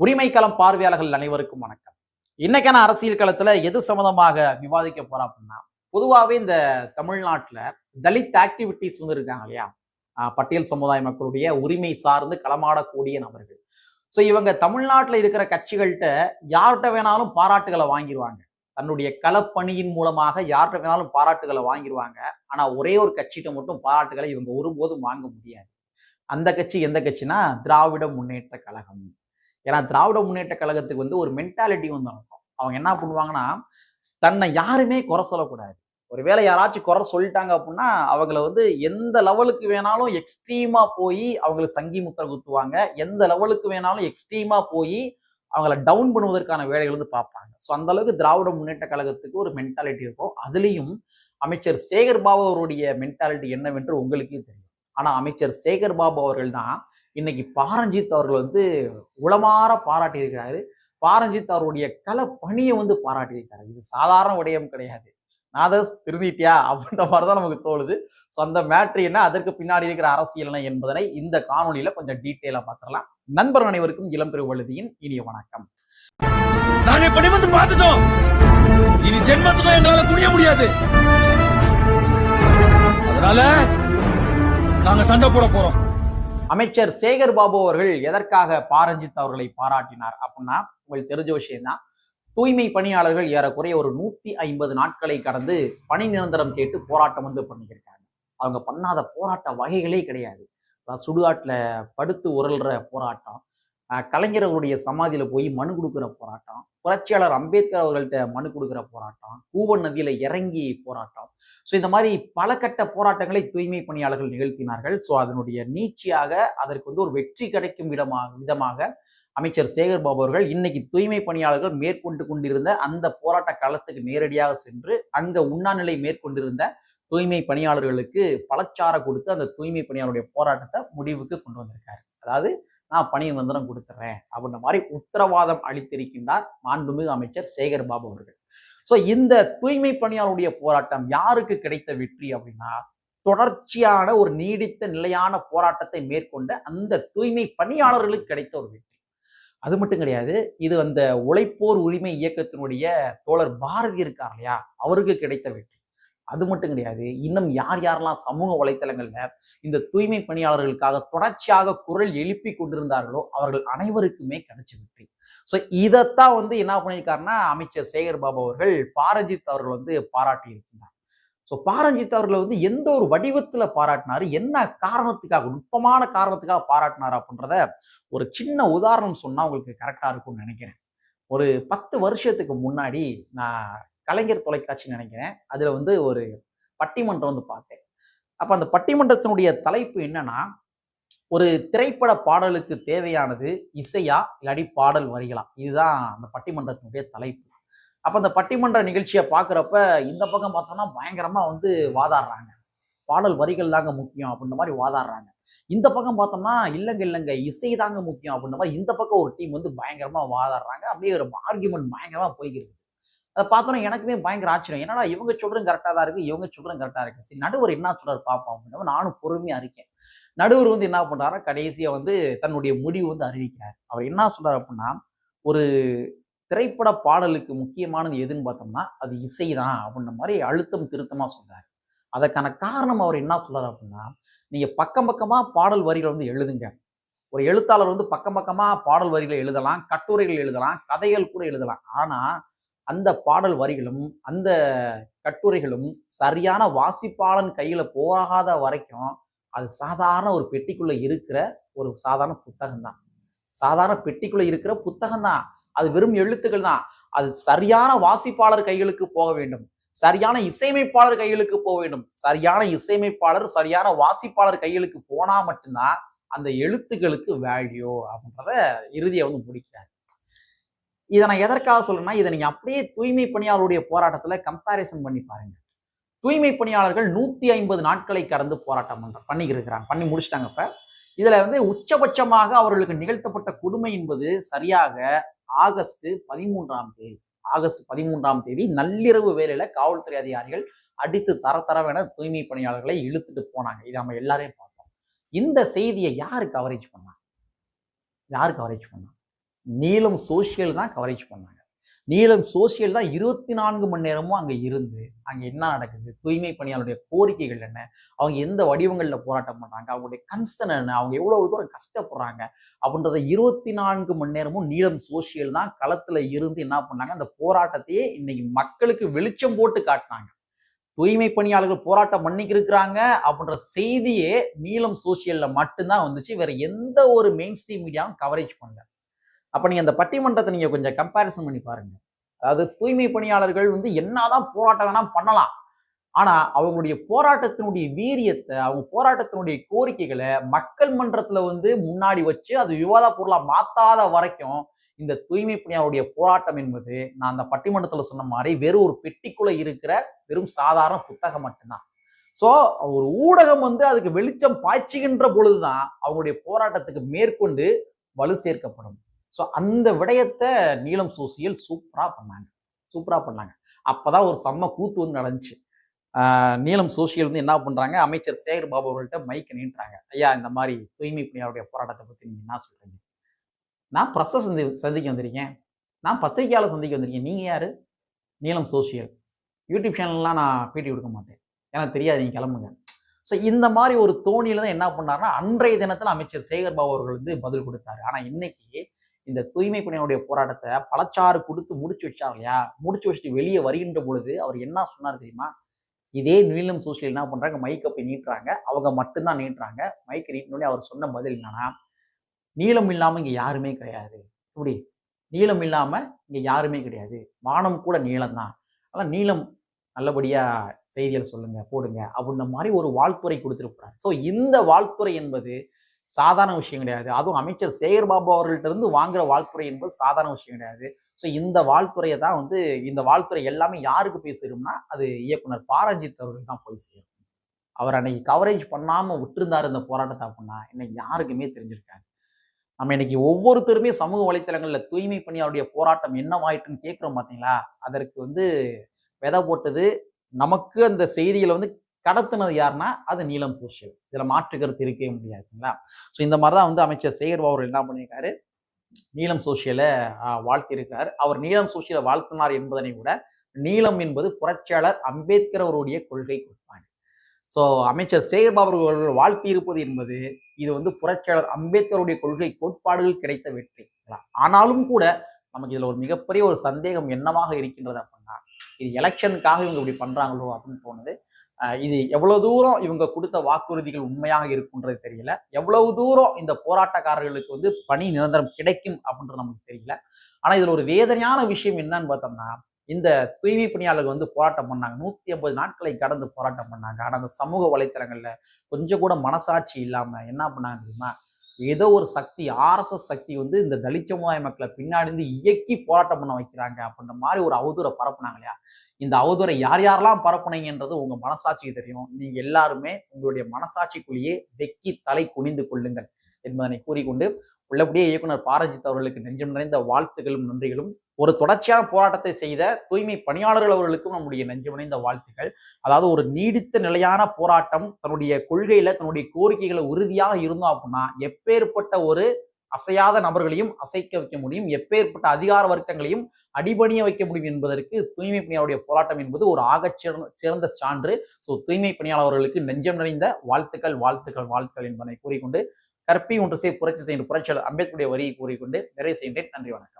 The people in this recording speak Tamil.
உரிமைக்களம் பார்வையாளர்கள் அனைவருக்கும் வணக்கம். இன்னைக்கான அரசியல் களத்துல எது சம்மந்தமாக விவாதிக்க போறோம் அப்படின்னா பொதுவாகவே இந்த தமிழ்நாட்டுல தலித் ஆக்டிவிட்டிஸ் வந்து இருக்காங்க இல்லையா? ஆஹ் பட்டியல் சமுதாய மக்களுடைய உரிமை சார்ந்து களமாடக்கூடிய நபர்கள். ஸோ இவங்க தமிழ்நாட்டில் இருக்கிற கட்சிகள்கிட்ட யார்கிட்ட வேணாலும் பாராட்டுகளை வாங்கிடுவாங்க தன்னுடைய களப்பணியின் மூலமாக யார்கிட்ட வேணாலும் பாராட்டுகளை வாங்கிடுவாங்க ஆனா ஒரே ஒரு கட்சிகிட்ட மட்டும் பாராட்டுகளை இவங்க ஒருபோதும் வாங்க முடியாது. அந்த கட்சி எந்த கட்சினா திராவிட முன்னேற்ற கழகம். ஏன்னா திராவிட முன்னேற்ற கழகத்துக்கு வந்து ஒரு மென்டாலிட்டி வந்து இருக்கும் அவங்க என்ன பண்ணுவாங்கன்னா தன்னை யாருமே குறை சொல்லக்கூடாது. ஒருவேளை யாராச்சும் குறை சொல்லிட்டாங்க அப்படின்னா அவங்கள வந்து எந்த லெவலுக்கு வேணாலும் எக்ஸ்ட்ரீமா போய் அவங்களுக்கு சங்கி முத்திர குத்துவாங்க. எந்த லெவலுக்கு வேணாலும் எக்ஸ்ட்ரீமா போய் அவங்கள டவுன் பண்ணுவதற்கான வேலைகள் வந்து பார்ப்பாங்க. ஸோ அந்த அளவுக்கு திராவிட முன்னேற்ற கழகத்துக்கு ஒரு மென்டாலிட்டி இருக்கும். அதுலேயும் அமைச்சர் சேகர் பாபு அவருடைய மென்டாலிட்டி என்னவென்று உங்களுக்கே தெரியும். ஆனால் அமைச்சர் சேகர் பாபு அவர்கள் தான் இன்னைக்கு பாரஞ்சித் அவர்கள் வந்து உளமாற பாராட்டியிருக்கிறாரு. பாரஞ்சித் அவருடைய கல பணியை வந்து பாராட்டியிருக்காரு இது சாதாரண விடயம் கிடையாது. நாதஸ் திருந்திட்டியா அப்படின்ற மாதிரி தான் நமக்கு தோணுது. ஸோ அந்த மேட்ரு என்ன? அதற்கு பின்னாடி இருக்கிற அரசியல் என்ன என்பதனை இந்த காணொலியில கொஞ்சம் டீட்டெயிலாக பார்த்துடலாம். நண்பர் அனைவருக்கும் இளம்பெரு வழுதியின் இனிய வணக்கம். நாங்க பார்த்துட்டோம். இனி ஜென்மத்துக்கும் எங்களால குடிய முடியாது. அதனால நாங்க சண்டை போட போறோம். அமைச்சர் சேகர் பாபு அவர்கள் எதற்காக பாரஞ்சித் அவர்களை பாராட்டினார் அப்படின்னா உங்களுக்கு தெரிஞ்ச விஷயம்தான். தூய்மை பணியாளர்கள் ஏறக்குறைய ஒரு நூத்தி ஐம்பது நாட்களை கடந்து பணி நிரந்தரம் கேட்டு போராட்டம் வந்து பண்ணியிருக்காங்க. அவங்க பண்ணாத போராட்ட வகைகளே கிடையாது. சுடுகாட்டில் படுத்து உரல்ற போராட்டம் கலைஞர்களுடைய சமாதியில் போய் மனு கொடுக்குற போராட்டம் புரட்சியாளர் அம்பேத்கர் அவர்கள்ட்ட மனு கொடுக்குற போராட்டம் கூவன் நதியில் இறங்கி போராட்டம். ஸோ இந்த மாதிரி பல கட்ட போராட்டங்களை தூய்மை பணியாளர்கள் நிகழ்த்தினார்கள். ஸோ அதனுடைய நீட்சியாக அதற்கு வந்து ஒரு வெற்றி கிடைக்கும் விதமாக விதமாக அமைச்சர் சேகர் பாபு அவர்கள் இன்னைக்கு தூய்மை பணியாளர்கள் மேற்கொண்டு கொண்டிருந்த அந்த போராட்ட களத்துக்கு நேரடியாக சென்று அங்க உண்ணாநிலை மேற்கொண்டிருந்த தூய்மை பணியாளர்களுக்கு பலச்சார கொடுத்து அந்த தூய்மை பணியாளருடைய போராட்டத்தை முடிவுக்கு கொண்டு வந்திருக்காரு. அதாவது நான் பணியை நிரந்தரம் கொடுத்துறேன் அப்படின்ற மாதிரி உத்தரவாதம் அளித்திருக்கின்றார் மாண்புமிகு அமைச்சர் சேகர் பாபு அவர்கள். ஸோ இந்த தூய்மை பணியாளருடைய போராட்டம் யாருக்கு கிடைத்த வெற்றி அப்படின்னா தொடர்ச்சியான ஒரு நீடித்த நிலையான போராட்டத்தை மேற்கொண்ட அந்த தூய்மை பணியாளர்களுக்கு கிடைத்த ஒரு வெற்றி. அது மட்டும் கிடையாது இது அந்த உழைப்போர் உரிமை இயக்கத்தினுடைய தோழர் பாரதி இருக்கார் இல்லையா? அவருக்கு கிடைத்த வெற்றி. அது மட்டும் கிடையாது இன்னும் யார் யாரெல்லாம் சமூக வலைத்தளங்களில் இந்த தூய்மை பணியாளர்களுக்காக தொடர்ச்சியாக குரல் எழுப்பி கொண்டிருந்தார்களோ அவர்கள் அனைவருக்குமே கிடைச்சி வெற்றி. ஸோ இதைத்தான் வந்து என்ன பண்ணியிருக்காருன்னா அமைச்சர் சேகர் பாபு அவர்கள் பாரஞ்சித் அவர்கள் வந்து பாராட்டி இருக்கிறார் ஸோ பாரஞ்சித் அவர்களை வந்து எந்த ஒரு வடிவத்தில் பாராட்டினாரு என்ன காரணத்துக்காக நுட்பமான காரணத்துக்காக பாராட்டினார் அப்படின்றத ஒரு சின்ன உதாரணம் சொன்னால் உங்களுக்கு கரெக்டாக இருக்கும்னு நினைக்கிறேன். ஒரு பத்து வருஷத்துக்கு முன்னாடி நான் கலைஞர் தொலைக்காட்சி நினைக்கிறேன். அதில் வந்து ஒரு பட்டிமன்றம் வந்து பார்த்தேன். அப்போ அந்த பட்டிமன்றத்தினுடைய தலைப்பு என்னன்னா ஒரு திரைப்பட பாடலுக்கு தேவையானது இசையா இல்லாட்டி பாடல் வரிகளா? இதுதான் அந்த பட்டிமன்றத்தினுடைய தலைப்பு. அப்போ அந்த பட்டிமன்ற நிகழ்ச்சியை பார்க்குறப்ப இந்த பக்கம் பார்த்தோம்னா பயங்கரமாக வந்து வாதாடுறாங்க. பாடல் வரிகள் தாங்க முக்கியம் அப்படின்ற மாதிரி வாதாடுறாங்க. இந்த பக்கம் பார்த்தோம்னா இல்லைங்க இல்லைங்க இசை தாங்க முக்கியம் அப்படின்ற மாதிரி இந்த பக்கம் ஒரு டீம் வந்து பயங்கரமாக வாதாடுறாங்க. அப்படியே ஒரு ஆர்குமெண்ட் பயங்கரமாக போய்கிருக்கு அதை பார்த்தோன்னா எனக்குமே பயங்கர ஆச்சரியம். என்னடா இவங்க சொல்றதும் கரெக்டாக தான் இருக்கு இவங்க சொல்றதும் கரெக்டாக இருக்கு. சரி நடுவர் என்ன சொல்றாரு பார்ப்போம் அப்படின்னா நானும் பொறுமையாக இருக்கேன். நடுவர் வந்து என்ன பண்றாருன்னா கடைசியாக வந்து தன்னுடைய முடிவு வந்து அறிவிக்கிறார். அவர் என்ன சொல்றாரு அப்படின்னா ஒரு திரைப்பட பாடலுக்கு முக்கியமானது எதுன்னு பார்த்தோம்னா அது இசை தான் அப்படின்ற மாதிரி அழுத்தம் திருத்தமாக சொல்றாரு. அதற்கான காரணம் அவர் என்ன சொல்றாரு அப்படின்னா நீங்கள் பக்கம் பக்கமாக பாடல் வரிகளை வந்து எழுதுங்க. ஒரு எழுத்தாளர் வந்து பக்கம் பக்கமாக பாடல் வரிகளை எழுதலாம் கட்டுரைகள் எழுதலாம் கதைகள் கூட எழுதலாம். ஆனால் அந்த பாடல் வரிகளும் அந்த கட்டுரைகளும் சரியான வாசிப்பாளன் கையில் போகாத வரைக்கும் அது சாதாரண ஒரு பெட்டிக்குள்ளே இருக்கிற ஒரு சாதாரண புத்தகம் தான் சாதாரண பெட்டிக்குள்ளே இருக்கிற புத்தகம் தான் அது வெறும் எழுத்துக்கள் தான். அது சரியான வாசிப்பாளர் கைகளுக்கு போக வேண்டும். சரியான இசையமைப்பாளர் கைகளுக்கு போக வேண்டும். சரியான இசையமைப்பாளர் சரியான வாசிப்பாளர் கைகளுக்கு போனா மட்டும்தான் அந்த எழுத்துக்களுக்கு வேல்யூ அப்படின்றத இறுதியை வந்து முடிக்கிறார். இதை நான் எதற்காக சொல்றேன்னா இதை நீங்கள் அப்படியே தூய்மை பணியாளருடைய போராட்டத்துல கம்பேரிசன் பண்ணி பாருங்க. தூய்மை பணியாளர்கள் நூத்தி ஐம்பது நாட்களை கடந்து போராட்டம் பண்ற பண்ணிக்கிருக்கிறாங்க. பண்ணி முடிச்சிட்டாங்க இப்போ. இதுல வந்து உச்சபட்சமாக அவர்களுக்கு நிகழ்த்தப்பட்ட கொடுமை என்பது சரியாக ஆகஸ்ட் பதிமூன்றாம் தேதி ஆகஸ்ட் பதிமூன்றாம் தேதி நள்ளிரவு வேலையில காவல்துறை அதிகாரிகள் அடித்து தர தரவென தூய்மை பணியாளர்களை இழுத்துட்டு போனாங்க. இதை நம்ம எல்லாரையும் பார்த்தோம். இந்த செய்தியை யாரு கவரேஜ் பண்ணா யாரு கவரேஜ் பண்ணா நீளம் சோஷியல் தான் கவரேஜ் பண்ணாங்க. நீளம் சோஷியல் தான் இருபத்தி நான்கு மணி நேரமும் அங்கே இருந்து அங்கே என்ன நடக்குது தூய்மை பணியாளருடைய கோரிக்கைகள் என்ன அவங்க எந்த வடிவங்களில் போராட்டம் பண்ணாங்க அவங்களுடைய கன்சர்ன் என்ன அவங்க எவ்வளோ தூரம் கஷ்டப்படுறாங்க அப்படின்றத இருபத்தி நான்கு மணி நேரமும் நீளம் சோஷியல் தான் களத்தில் இருந்து என்ன பண்ணாங்க அந்த போராட்டத்தையே இன்னைக்கு மக்களுக்கு வெளிச்சம் போட்டு காட்டினாங்க. தூய்மை பணியாளர்கள் போராட்டம் பண்ணிக்கிருக்கிறாங்க அப்படின்ற செய்தியே நீளம் சோசியலில் மட்டும்தான் வந்துச்சு வேற எந்த ஒரு மெயின் ஸ்ட்ரீம் மீடியாவும் கவரேஜ் பண்ணல. அப்போ நீங்கள் அந்த பட்டிமன்றத்தை நீங்கள் கொஞ்சம் கம்பேரிசன் பண்ணி பாருங்க. அதாவது தூய்மை பணியாளர்கள் வந்து என்னதான் போராட்டம் வேணால் பண்ணலாம். ஆனால் அவங்களுடைய போராட்டத்தினுடைய வீரியத்தை அவங்க போராட்டத்தினுடைய கோரிக்கைகளை மக்கள் மன்றத்தில் வந்து முன்னாடி வச்சு அது விவாத பொருளாக மாற்றாத வரைக்கும் இந்த தூய்மை பணியாளருடைய போராட்டம் என்பது நான் அந்த பட்டிமன்றத்தில் சொன்ன மாதிரி வெறும் ஒரு பெட்டிக்குள்ள இருக்கிற வெறும் சாதாரண புத்தகம் மட்டும்தான். ஸோ ஒரு ஊடகம் வந்து அதுக்கு வெளிச்சம் பாய்ச்சுகின்ற பொழுதுதான் அவங்களுடைய போராட்டத்துக்கு மேற்கொண்டு வலு சேர்க்கப்படும். ஸோ அந்த விடயத்தை நீளம் சோசியல் சூப்பராக பண்ணாங்க. சூப்பராக பண்ணாங்க. அப்பதான் ஒரு செம்ம கூத்து வந்து நடந்துச்சு. நீளம் சோசியல் வந்து என்ன பண்ணுறாங்க அமைச்சர் சேகர் பாபு அவர்கள்ட்ட மைக்க நீட்டுறாங்க. ஐயா இந்த மாதிரி தூய்மை பணியாளருடைய போராட்டத்தை பற்றி நீங்கள் என்ன சொல்கிறீங்க நான் ப்ரெஸ்ஸை சந்தி சந்திக்க வந்திருக்கேன். நான் பத்திரிகையாளர் சந்திக்க வந்திருக்கேன். நீங்கள் யார்? நீளம் சோசியல். யூடியூப் சேனல்லாம் நான் பேட்டி கொடுக்க மாட்டேன். எனக்கு தெரியாது நீங்கள் கிளம்புங்க. ஸோ இந்த மாதிரி ஒரு தோணியில தான் என்ன பண்ணாருன்னா அன்றைய தினத்தில் அமைச்சர் சேகர் பாபு அவர்கள் வந்து பதில் கொடுத்தாரு. ஆனால் இன்னைக்கு இந்த தூய்மை பணியாளருடைய போராட்டத்தை பழச்சாறு கொடுத்து முடிச்சு வச்சார் இல்லையா? முடிச்சு வச்சுட்டு வெளியே வருகின்ற பொழுது அவர் என்ன சொன்னார் தெரியுமா? இதே நீளம் சோசியல் என்ன பண்றாங்க? மைக்கை போய் நீட்டுறாங்க. அவங்க மட்டும்தான் நீட்டுறாங்க. மைக்கை நீட்டினோடனே அவர் சொன்ன பதில் என்னன்னா நீளம் இல்லாம இங்க யாருமே கிடையாது. இப்படி நீளம் இல்லாம இங்க யாருமே கிடையாது. வானம் கூட நீளம் தான் ஆனால் நீளம் நல்லபடியா செய்திகள் சொல்லுங்க போடுங்க அப்படின்ற மாதிரி ஒரு வாழ்த்துறை கொடுத்துருப்பாரு ஸோ இந்த வாழ்த்துறை என்பது சாதாரண விஷயம் கிடையாது. அதுவும் அமைச்சர் சேகர் பாபு அவர்கள்ட்டருந்து வாங்குற வாழ்த்துறை என்பது சாதாரண விஷயம் கிடையாது. ஸோ இந்த வாழ்த்துறையை தான் வந்து இந்த வாழ்த்துறை எல்லாமே யாருக்கு போய் சேரும்னா அது இயக்குனர் பாரஞ்சித் அவர்கள் தான் போய் சேரும். அவர் அன்னைக்கு கவரேஜ் பண்ணாமல் விட்டுருந்தார் இந்த போராட்டத்தை அப்படின்னா இன்னைக்கு யாருக்குமே தெரிஞ்சிருக்காது. நம்ம இன்னைக்கு ஒவ்வொருத்தருமே சமூக வலைத்தளங்களில் தூய்மை பணியாளருடைய போராட்டம் என்னவாயிட்டுன்னு கேட்குறோம் பார்த்தீங்களா அதற்கு வந்து விதை போட்டது நமக்கு அந்த செய்திகளை வந்து கடத்தினது யாருன்னா அது நீலம் சோஷியல். இதில் மாற்று கருத்து இருக்கவே முடியாது சரிங்களா? ஸோ இந்த மாதிரி தான் வந்து அமைச்சர் சேகர் அவர் என்ன பண்ணியிருக்காரு? நீலம் சோஷியலை வாழ்த்தியிருக்கார். அவர் நீலம் சோஷியலை வாழ்த்தினார் என்பதனை விட நீலம் என்பது புரட்சியாளர் அம்பேத்கர் அவருடைய கொள்கை கோட்பாடு. ஸோ அமைச்சர் சேகர்பாபு அவர்கள் வாழ்த்தியிருப்பது என்பது இது வந்து புரட்சியாளர் அம்பேத்கருடைய கொள்கை கோட்பாடுகள் கிடைத்த வெற்றி ஆனாலும் கூட நமக்கு இதில் ஒரு மிகப்பெரிய ஒரு சந்தேகம் என்னவாக இருக்கின்றது அப்படின்னா இது எலெக்ஷனுக்காக இவங்க இப்படி பண்ணுறாங்களோ அப்படின்னு தோணுது. இது எவ்வளவு தூரம் இவங்க கொடுத்த வாக்குறுதிகள் உண்மையாக இருக்குன்றது தெரியல. எவ்வளவு தூரம் இந்த போராட்டக்காரர்களுக்கு வந்து பணி நிரந்தரம் கிடைக்கும் அப்படின்றது நமக்கு தெரியல. ஆனா இதுல ஒரு வேதனையான விஷயம் என்னன்னு பார்த்தோம்னா இந்த தூய்மை பணியாளர்கள் வந்து போராட்டம் பண்ணாங்க. நூத்தி ஐம்பது நாட்களை கடந்து போராட்டம் பண்ணாங்க. ஆனா அந்த சமூக வலைத்தளங்கள்ல கொஞ்சம் கூட மனசாட்சி இல்லாம என்ன பண்ணாங்க தெரியுமா? ஏதோ ஒரு சக்தி ஆர்எஸ்எஸ் சக்தி வந்து இந்த தலித் சமுதாய மக்களை பின்னாடி இருந்து இயக்கி போராட்டம் பண்ண வைக்கிறாங்க அப்படின்ற மாதிரி ஒரு அவதூறை பரப்புனாங்க இல்லையா? இந்த அவதூறை யார் யாரெல்லாம் பரப்புனீங்கன்றது உங்க மனசாட்சிக்கு தெரியும். நீங்க எல்லாருமே உங்களுடைய மனசாட்சிக்குள்ளேயே வெக்கி தலை குனிந்து கொள்ளுங்கள். என்பதனை கூறிக்கொண்டு உள்ளபடியே இயக்குனர் பாரஜித் அவர்களுக்கு நெஞ்சம் நிறைந்த வாழ்த்துகளும் நன்றிகளும். ஒரு தொடர்ச்சியான போராட்டத்தை செய்த தூய்மை பணியாளர்கள் அவர்களுக்கும் நம்முடைய நெஞ்சம் நிறைந்த வாழ்த்துக்கள். அதாவது ஒரு நீடித்த நிலையான போராட்டம் தன்னுடைய கொள்கையில தன்னுடைய கோரிக்கைகளை உறுதியாக இருந்தோம் அப்படின்னா எப்பேற்பட்ட ஒரு அசையாத நபர்களையும் அசைக்க வைக்க முடியும். எப்பேற்பட்ட அதிகார வர்க்கங்களையும் அடிபணிய வைக்க முடியும் என்பதற்கு தூய்மை பணியாளருடைய போராட்டம் என்பது ஒரு ஆகச் சிறந்த சிறந்த சான்று. ஸோ தூய்மை பணியாளர்களுக்கு நெஞ்சம் நிறைந்த வாழ்த்துக்கள் வாழ்த்துக்கள் வாழ்த்துக்கள் என்பதனை கூறிக்கொண்டு கற்பி ஒன்று செய் புரட்சி செய்யும் புரட்சியாளர் அம்பேத்கருடைய வரியை கூறிக்கொண்டு நிறைவு செய்கின்றேன். நன்றி வணக்கம்.